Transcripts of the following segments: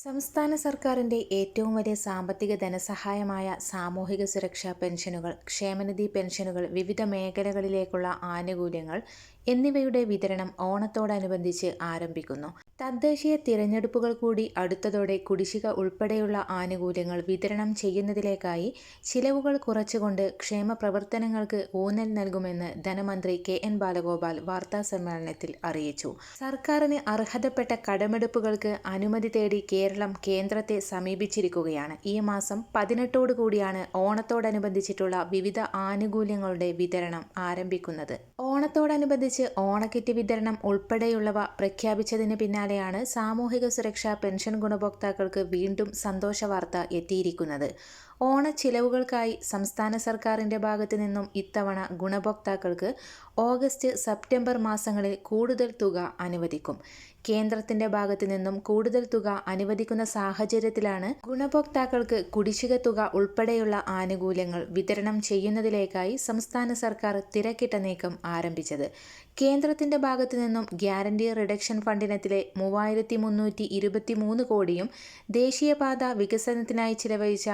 സംസ്ഥാന സർക്കാരിന്റെ ഏറ്റവും വലിയ സാമ്പത്തിക ധനസഹായമായ സാമൂഹിക സുരക്ഷാ പെൻഷനുകൾ ക്ഷേമനിധി പെൻഷനുകൾ വിവിധ മേഖലകളിലേക്കുള്ള ആനുകൂല്യങ്ങൾ എന്നിവയുടെ വിതരണം ഓണത്തോടനുബന്ധിച്ച് ആരംഭിക്കുന്നു. തദ്ദേശീയ തിരഞ്ഞെടുപ്പുകൾ കൂടി അടുത്തതോടെ കുടിശ്ശിക ഉൾപ്പെടെയുള്ള ആനുകൂല്യങ്ങൾ വിതരണം ചെയ്യുന്നതിലേക്കായി ചിലവുകൾ കുറച്ചുകൊണ്ട് ക്ഷേമ പ്രവർത്തനങ്ങൾക്ക് ഊന്നൽ നൽകുമെന്ന് ധനമന്ത്രി കെ എൻ ബാലഗോപാൽ വാർത്താ സമ്മേളനത്തിൽ അറിയിച്ചു. സർക്കാരിന് അർഹതപ്പെട്ട കടമെടുപ്പുകൾക്ക് അനുമതി തേടി കേരളം കേന്ദ്രത്തെ സമീപിച്ചിരിക്കുകയാണ്. ഈ മാസം പതിനെട്ടോടു കൂടിയാണ് ഓണത്തോടനുബന്ധിച്ചിട്ടുള്ള വിവിധ ആനുകൂല്യങ്ങളുടെ വിതരണം ആരംഭിക്കുന്നത്. ഓണത്തോടനുബന്ധിച്ച് ഓണക്കിറ്റ് വിതരണം ഉൾപ്പെടെയുള്ളവ പ്രഖ്യാപിച്ചതിന് പിന്നാലെയാണ് സാമൂഹിക സുരക്ഷാ പെൻഷൻ ഗുണഭോക്താക്കൾക്ക് വീണ്ടും സന്തോഷ വാർത്ത എത്തിയിരിക്കുന്നത്. ഓണച്ചിലവുകൾക്കായി സംസ്ഥാന സർക്കാരിന്റെ ഭാഗത്തു നിന്നും ഇത്തവണ ഗുണഭോക്താക്കൾക്ക് ഓഗസ്റ്റ് സെപ്റ്റംബർ മാസങ്ങളിൽ കൂടുതൽ തുക അനുവദിക്കും. കേന്ദ്രത്തിന്റെ ഭാഗത്തു നിന്നും കൂടുതൽ തുക അനുവദിക്കുന്ന സാഹചര്യത്തിലാണ് ഗുണഭോക്താക്കൾക്ക് കുടിശ്ശിക തുക ഉൾപ്പെടെയുള്ള ആനുകൂല്യങ്ങൾ വിതരണം ചെയ്യുന്നതിലേക്കായി സംസ്ഥാന സർക്കാർ തിരക്കിട്ട നീക്കം ആരംഭിച്ചത്. കേന്ദ്രത്തിന്റെ ഭാഗത്തു നിന്നും ഗ്യാരണ്ടി റിഡക്ഷൻ ഫണ്ടിനത്തിലെ മൂവായിരത്തി മുന്നൂറ്റി ഇരുപത്തി മൂന്ന് കോടിയും ദേശീയപാത വികസനത്തിനായി ചിലവഴിച്ച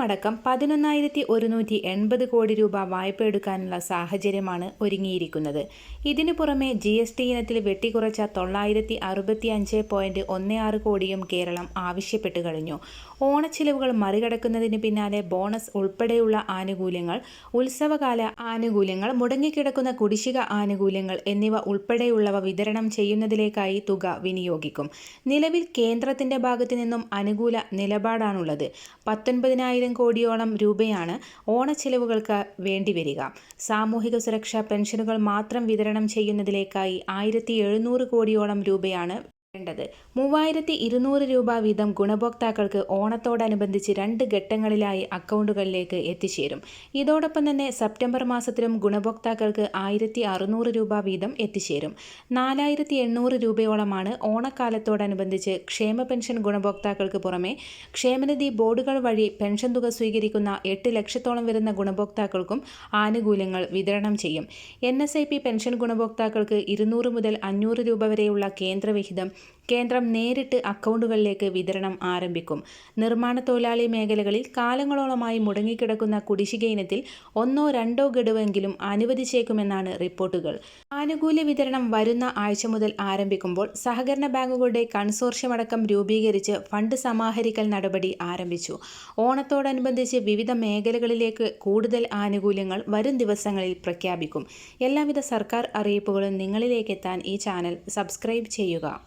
തുകയുമടക്കം പതിനൊന്നായിരത്തി ഒരുന്നൂറ്റി എൺപത് കോടി രൂപ വായ്പ എടുക്കാനുള്ള സാഹചര്യമാണ് ഒരുങ്ങിയിരിക്കുന്നത്. ഇതിനു പുറമെ ജി എസ് ടി ഇനത്തിൽ വെട്ടിക്കുറച്ച തൊള്ളായിരത്തി അറുപത്തി അഞ്ച് പോയിന്റ് ഒന്ന് ആറ് കോടിയും കേരളം ആവശ്യപ്പെട്ടു കഴിഞ്ഞു. ഓണച്ചിലവുകൾ മറികടക്കുന്നതിന് പിന്നാലെ ബോണസ് ഉൾപ്പെടെയുള്ള ആനുകൂല്യങ്ങൾ ഉത്സവകാല ആനുകൂല്യങ്ങൾ മുടങ്ങിക്കിടക്കുന്ന കുടിശ്ശിക ആനുകൂല്യങ്ങൾ എന്നിവ ഉൾപ്പെടെയുള്ളവ വിതരണം ചെയ്യുന്നതിലേക്കായി തുക വിനിയോഗിക്കും. നിലവിൽ കേന്ദ്രത്തിന്റെ ഭാഗത്തു നിന്നും അനുകൂല നിലപാടാണുള്ളത്. പത്തൊൻപതിനായിരം കോടിയോളം രൂപയാണ് ഓണച്ചെലവുകൾക്ക് വേണ്ടിവരിക സാമൂഹിക സുരക്ഷാ പെൻഷനുകൾ മാത്രം വിതരണം ചെയ്യുന്നതിലേക്കായി ആയിരത്തി എഴുന്നൂറ് കോടിയോളം രൂപയാണ് വേണ്ടത് മൂവായിരത്തി ഇരുന്നൂറ് രൂപ വീതം ഗുണഭോക്താക്കൾക്ക് ഓണത്തോടനുബന്ധിച്ച് രണ്ട് ഘട്ടങ്ങളിലായി അക്കൗണ്ടുകളിലേക്ക് എത്തിച്ചേരും. ഇതോടൊപ്പം തന്നെ സെപ്റ്റംബർ മാസത്തിലും ഗുണഭോക്താക്കൾക്ക് ആയിരത്തി അറുന്നൂറ് രൂപ വീതം എത്തിച്ചേരും. നാലായിരത്തി എണ്ണൂറ് രൂപയോളമാണ് ഓണക്കാലത്തോടനുബന്ധിച്ച് ക്ഷേമ പെൻഷൻ ഗുണഭോക്താക്കൾക്ക് പുറമെ ക്ഷേമനിധി ബോർഡുകൾ വഴി പെൻഷൻ തുക സ്വീകരിക്കുന്ന എട്ട് ലക്ഷത്തോളം വരുന്ന ഗുണഭോക്താക്കൾക്കും ആനുകൂല്യങ്ങൾ വിതരണം ചെയ്യും. എൻ പെൻഷൻ ഗുണഭോക്താക്കൾക്ക് ഇരുന്നൂറ് മുതൽ അഞ്ഞൂറ് രൂപ വരെയുള്ള കേന്ദ്രവിഹിതം കേന്ദ്രം നേരിട്ട് അക്കൗണ്ടുകളിലേക്ക് വിതരണം ആരംഭിക്കും. നിർമ്മാണ തൊഴിലാളി മേഖലകളിൽ കാലങ്ങളോളമായി മുടങ്ങിക്കിടക്കുന്ന കുടിശ്ശിക ഇനത്തിൽ ഒന്നോ രണ്ടോ ഗഡുവെങ്കിലും അനുവദിച്ചേക്കുമെന്നാണ് റിപ്പോർട്ടുകൾ. ആനുകൂല്യ വിതരണം വരുന്ന ആഴ്ച മുതൽ ആരംഭിക്കുമ്പോൾ സഹകരണ ബാങ്കുകളുടെ കൺസോർഷ്യമടക്കം രൂപീകരിച്ച് ഫണ്ട് സമാഹരിക്കൽ നടപടി ആരംഭിച്ചു. ഓണത്തോടനുബന്ധിച്ച് വിവിധ മേഖലകളിലേക്ക് കൂടുതൽ ആനുകൂല്യങ്ങൾ വരും ദിവസങ്ങളിൽ പ്രഖ്യാപിക്കും. എല്ലാവിധ സർക്കാർ അറിയിപ്പുകളും നിങ്ങളിലേക്കെത്താൻ ഈ ചാനൽ സബ്സ്ക്രൈബ് ചെയ്യുക.